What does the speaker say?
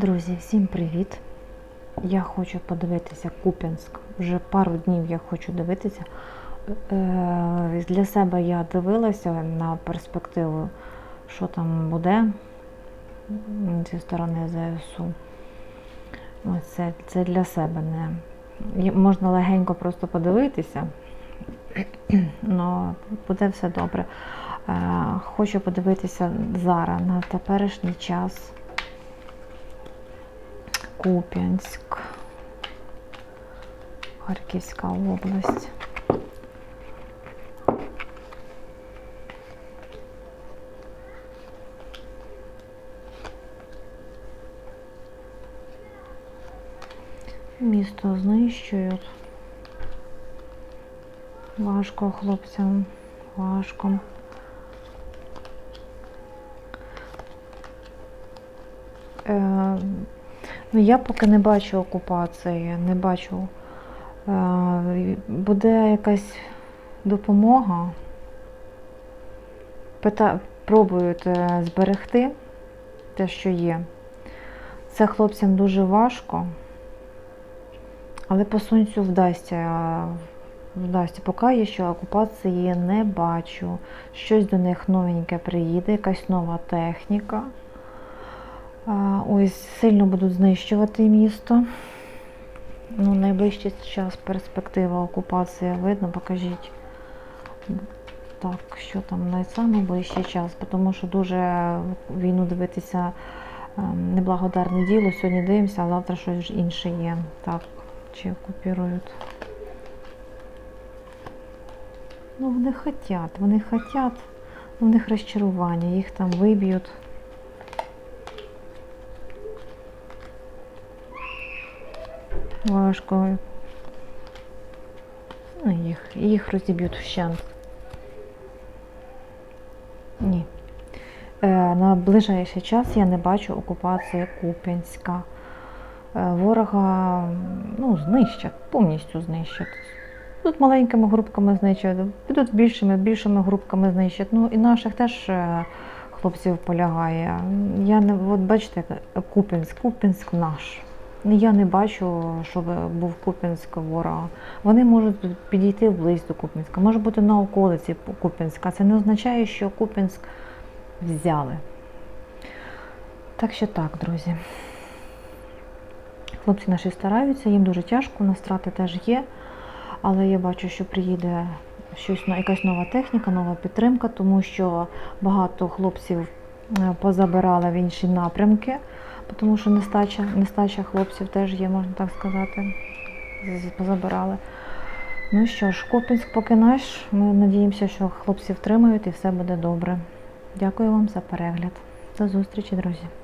Друзі, всім привіт! Я хочу подивитися Куп'янськ. Вже пару днів я хочу дивитися. Е, Для себе я дивилася на перспективу, що там буде зі сторони ЗСУ. Це, це для себе не. Можна легенько просто подивитися, але буде все добре. Е, Хочу подивитися зараз на теперішній час. Куп'янськ, Харківська область. Місто знищують. Важко хлопцям, важко. Е, Ну, я поки не бачу окупації, не бачу. Е, Буде якась допомога. Пита... Пробують е, зберегти те, що є. Це хлопцям дуже важко, але по сонцю вдасться. е, Вдасться. Поки я що окупації не бачу. Щось до них новеньке приїде, якась нова техніка. Ось сильно будуть знищувати місто. Ну, найближчий час перспектива окупації видно, покажіть. Так, що там на найближчий час, тому що дуже війну дивитися ем, неблагодарне діло. Сьогодні дивимося, а завтра щось інше є. Так, чи окупірують. Ну, вони хотять, вони хотять, ну, в них розчарування, їх там виб'ють. Важко. Ну, їх, їх розіб'ють вщент. Ні. Е, на ближайший час я не бачу окупації Куп'янська. Е, ворога ну, знищать, повністю знищать. Тут маленькими групками знищать, тут більшими, більшими групками знищать. Ну і наших теж е, хлопців полягає. Я не, от бачите, Куп'янськ, Куп'янськ наш. Я не бачу, щоб був Куп'янськ ворога. Вони можуть підійти вблизь до Куп'янська, може бути на околиці Куп'янська. Це не означає, що Куп'янськ взяли. Так що так, друзі. Хлопці наші стараються, їм дуже тяжко, у нас втрати теж є. Але я бачу, що приїде щось, якась нова техніка, нова підтримка, тому що багато хлопців е, позабирали в інші напрямки, тому що нестача, нестача хлопців теж є, можна так сказати. Позабирали. Ну що ж, Копінськ поки наш. Ми надіємося, що хлопці втримають і все буде добре. Дякую вам за перегляд. До зустрічі, друзі.